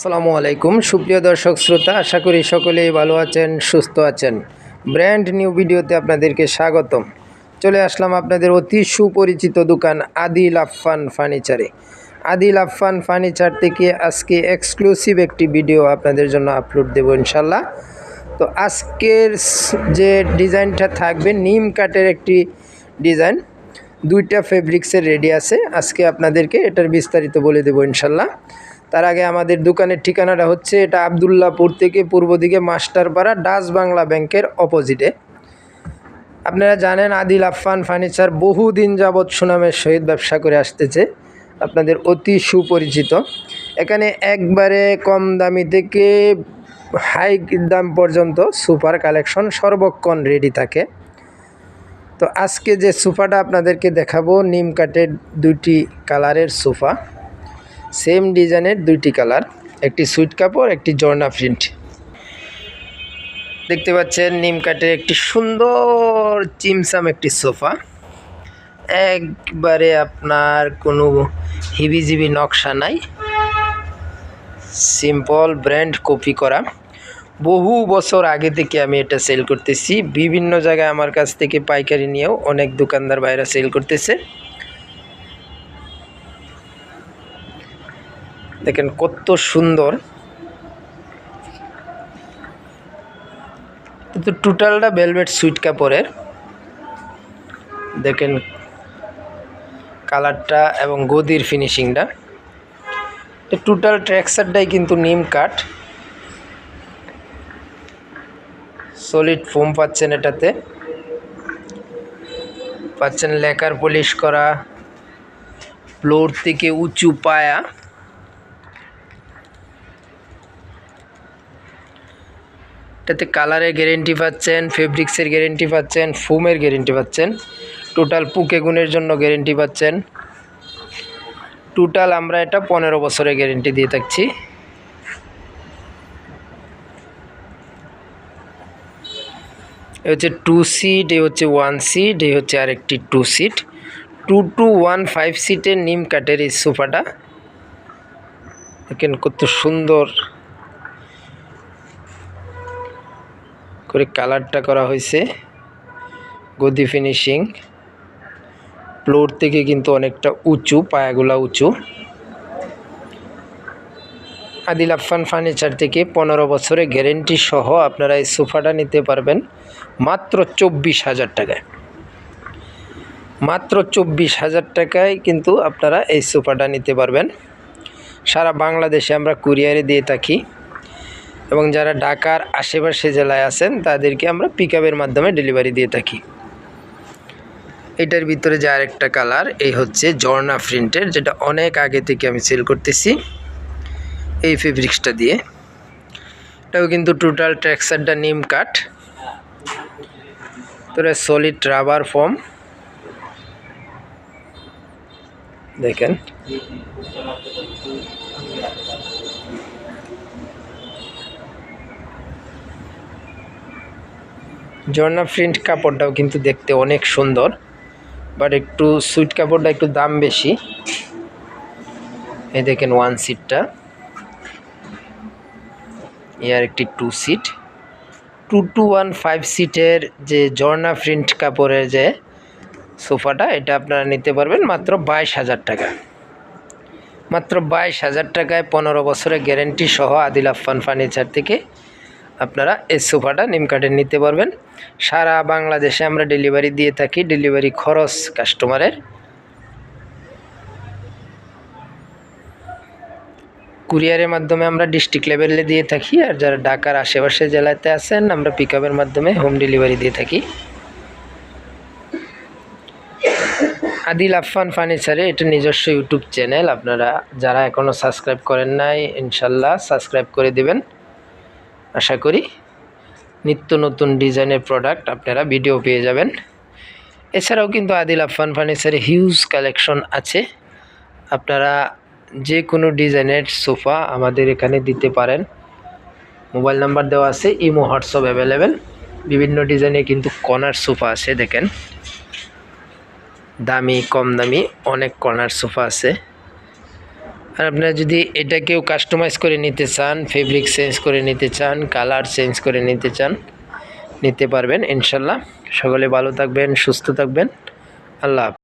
আসসালামু আলাইকুম। সুপ্রিয় দর্শক, শ্রোতা, আশা করি সকলেই ভালো আছেন, সুস্থ আছেন। ব্র্যান্ড নিউ ভিডিওতে আপনাদেরকে স্বাগতম। চলে আসলাম আপনাদের অতি সুপরিচিত দোকান আদিল আফফান ফার্নিচারে। আদিল আফফান ফার্নিচার থেকে আজকে এক্সক্লুসিভ একটি ভিডিও আপনাদের জন্য আপলোড দেবো ইনশাল্লাহ তো আজকের যে ডিজাইনটা থাকবে, নিম কাঠের একটি ডিজাইন। দুইটা ফেব্রিক্সের রেডি আছে। আজকে আপনাদেরকে এটার বিস্তারিত বলে দেবো ইনশাল্লাহ তার আগে আমাদের দোকানের ঠিকানাটা হচ্ছে এটা আবদুল্লাপুর থেকে পূর্ব দিকে মাস্টারপাড়া ডাচ বাংলা ব্যাংকের অপোজিটে। আপনারা জানেন আদিল আফফান ফার্নিচার বহুদিন যাবৎ সুনামের সহিত ব্যবসা করে আসতেছে, আপনাদের অতি সুপরিচিত। এখানে একবারে কম দামি থেকে হাই দাম পর্যন্ত সুপার কালেকশন সর্বক্ষণ রেডি থাকে। তো আজকে যে সোফাটা আপনাদেরকে দেখাবো, নিম কাঠের দুটি কালারের সোফা সেম ডিজাইনের দুইটি কালার, একটি সুইট কাপড়, একটি জর্না প্রিন্ট। দেখতে পাচ্ছেন নিম কাঠের একটি সুন্দর চিমসাম একটি সোফা। একবারে আপনার কোনো হিবিজিবি নকশা নাই। সিম্পল ব্র্যান্ড কপি করা। বহু বছর আগে থেকে আমি এটা সেল করতেছি। বিভিন্ন জায়গায় আমার কাছ থেকে পাইকারি নিয়েও অনেক দোকানদার বাইরে সেল করতেছে। দেখেন কত সুন্দর। কিন্তু টোটালটা ভেলভেট সুইট কাপড়ের। দেখেন কালারটা এবং গদির ফিনিশিংটা টোটাল ট্র্যাক্সারটাই কিন্তু নিম কাঠ। সলিড ফোম পাচ্ছেন এটাতে। পাচ্ছেন লেকার পলিশ করা। ফ্লোর থেকে উঁচু পায়া। এটাতে কালারের গ্যারেন্টি পাচ্ছেন ফেব্রিক্সের গ্যারেন্টি পাচ্ছেন ফোমের গ্যারেন্টি পাচ্ছেন টোটাল পুকে গুণের জন্য গ্যারেন্টি পাচ্ছেন। টোটাল আমরা এটা পনেরো বছরের গ্যারেন্টি দিয়ে থাকছি। এ হচ্ছে টু সিট এ হচ্ছে ওয়ান সিট এই হচ্ছে আরেকটি two seat two two one five সিটের নিম কাঠের এই সোফাটা। দেখেন কত সুন্দর। করে কালারটা করা হয়েছে। গদি ফিনিশিং ফ্লোর থেকে কিন্তু অনেকটা উঁচু, পায়াগুলা উঁচু। আদিল আফফান ফার্নিচার থেকে পনেরো বছরের গ্যারেন্টি সহ আপনারা এই সোফাটা নিতে পারবেন মাত্র চব্বিশ হাজার টাকায়। মাত্র চব্বিশ হাজার টাকায় কিন্তু আপনারা এই সোফাটা নিতে পারবেন। সারা বাংলাদেশে আমরা কুরিয়ারে দিয়ে থাকি। এবং যারা ঢাকার আশেপাশে জেলায় আছেন, তাদেরকে আমরা পিক মাধ্যমে ডেলিভারি দিয়ে থাকি। এটার ভিতরে যে আরেকটা কালার এই হচ্ছে জর্না প্রিন্টের, যেটা অনেক আগে থেকে আমি সেল করতেছি এই ফেব্রিক্সটা দিয়ে। এটাও কিন্তু টোটাল ট্র্যাক্সারটা নিম কাঠ তোরা সলিড রাবার ফর্ম দেখেন। ঝর্ণা প্রিন্ট কাপড়টাও কিন্তু দেখতে অনেক সুন্দর বাট একটু সুইট কাপড়টা একটু দাম বেশি। এই দেখেন ওয়ান সিটটা এর একটি two seat two two one five সিটের যে ঝর্ণা প্রিন্ট কাপড়ের যে সোফাটা, এটা আপনারা নিতে পারবেন মাত্র বাইশ হাজার টাকা। মাত্র বাইশ হাজার টাকায় পনেরো বছরের গ্যারেন্টি সহ আদিল আফফান ফার্নিচার থেকে আপনারা এই সোফাটা নিম কাঠের নিতে পারবেন। সারা বাংলাদেশে আমরা ডেলিভারি দিয়ে থাকি, ডেলিভারি খরচ কাস্টমারের। কুরিয়ারের মাধ্যমে আমরা ডিস্ট্রিক্ট লেভেলে দিয়ে থাকি, আর যারা ঢাকার আশেপাশে জেলাতে আছেন, আমরা পিক মাধ্যমে হোম ডেলিভারি দিয়ে থাকি। আদিল আফফান ফার্নিচারে এটা নিজস্ব ইউটিউব চ্যানেল, আপনারা যারা এখনও সাবস্ক্রাইব করেন নাই, ইনশাল্লাহ সাবস্ক্রাইব করে দিবেন। আশা করি নিত্য নতুন ডিজাইনের প্রোডাক্ট আপনারা ভিডিও পেয়ে যাবেন। এছাড়াও কিন্তু আদিল আফফান ফার্নিচারে হিউজ কালেকশন আছে। আপনারা যে কোনো ডিজাইনের সোফা আমাদের এখানে দিতে পারেন। মোবাইল নাম্বার দেওয়া আছে, ইমো, হোয়াটসঅ্যাপ অ্যাভেলেবেল বিভিন্ন ডিজাইনে কিন্তু কর্নার সোফা আছে, দেখেন। দামি, কম দামি অনেক কর্নার সোফা আছে। আর আপনারা যদি এটা কেউ কাস্টমাইজ করে নিতে চান ফেব্রিক চেঞ্জ করে নিতে চান কালার চেঞ্জ করে নিতে চান, নিতে পারবেন ইনশাল্লাহ সকলে ভালো থাকবেন, সুস্থ থাকবেন আল্লাহ।